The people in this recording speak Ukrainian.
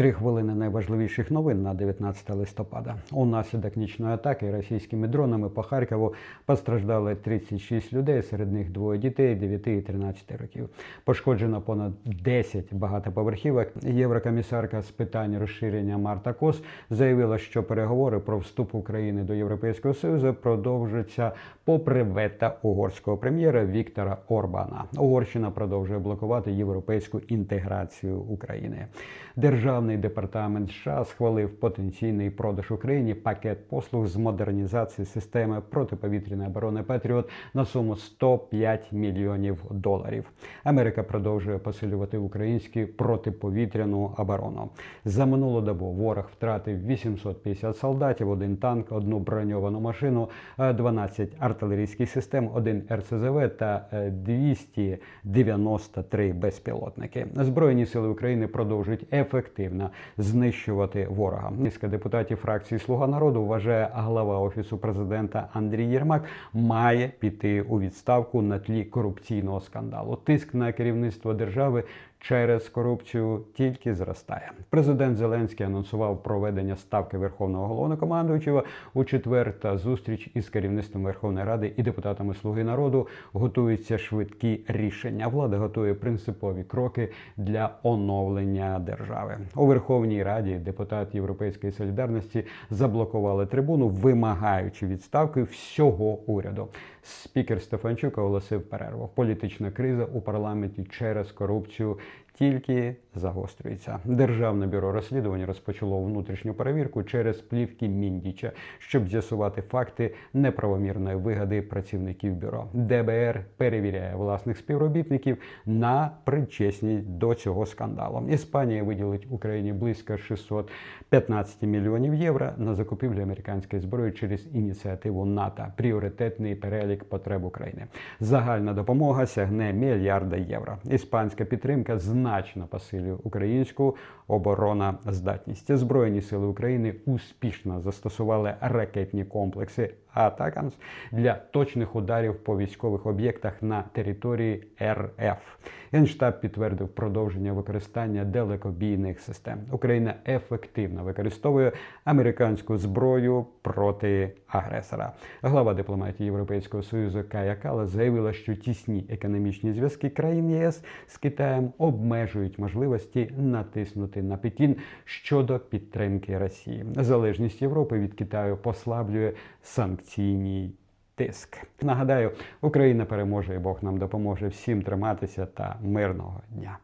Три хвилини найважливіших новин на 19 листопада. Унаслідок нічної атаки російськими дронами по Харкову постраждали 36 людей, серед них двоє дітей 9 і 13 років. Пошкоджено понад 10 багатоповерхівок. Єврокомісарка з питань розширення Марта Кос заявила, що переговори про вступ України до Європейського Союзу продовжаться попри вето угорського прем'єра Віктора Орбана. Угорщина продовжує блокувати європейську інтеграцію України. Державний департамент США схвалив потенційний продаж Україні пакет послуг з модернізації системи протиповітряної оборони Петріот на суму 105 мільйонів доларів. Америка продовжує посилювати українську протиповітряну оборону. За минулу добу ворог втратив 850 солдатів, один танк, одну броньовану машину, е, 12 артилерійських систем, один РСЗВ та е, 293 безпілотники. Збройні сили України продовжують ефективно знищувати ворога. Низка депутатів фракції Слуга народу вважає, глава офісу президента Андрій Єрмак має піти у відставку на тлі корупційного скандалу. Тиск на керівництво держави. Через корупцію тільки зростає. Президент Зеленський анонсував проведення ставки Верховного головнокомандуючого у четвер та зустріч із керівництвом Верховної Ради і депутатами Слуги народу готуються швидкі рішення. Влада готує принципові кроки для оновлення держави. У Верховній Раді депутат Європейської солідарності заблокували трибуну, вимагаючи відставки всього уряду. Спікер Стефанчук оголосив перерву. Політична криза у парламенті через корупцію тільки загострюється. Державне бюро розслідувань розпочало внутрішню перевірку через плівки Міндіча, щоб з'ясувати факти неправомірної вигоди працівників бюро. ДБР перевіряє власних співробітників на причесність до цього скандалу. Іспанія виділить Україні близько 615 мільйонів євро на закупівлю американської зброї через ініціативу НАТО. Пріоритетний перелік потреб України. Загальна допомога сягне мільярда євро. Іспанська підтримка значно посилює українську обороноздатність. Збройні сили України успішно застосували ракетні комплекси Атакамс для точних ударів по військових об'єктах на території РФ. Генштаб підтвердив продовження використання далекобійних систем. Україна ефективно використовує американську зброю проти агресора. Глава дипломатії Європейського союзу Кая Кала заявила, що тісні економічні зв'язки країн ЄС з Китаєм обмежують можливості натиснути на Пекін щодо підтримки Росії. Залежність Європи від Китаю послаблює санкційній тиск. Нагадаю, Україна переможе і Бог нам допоможе всім триматися та мирного дня.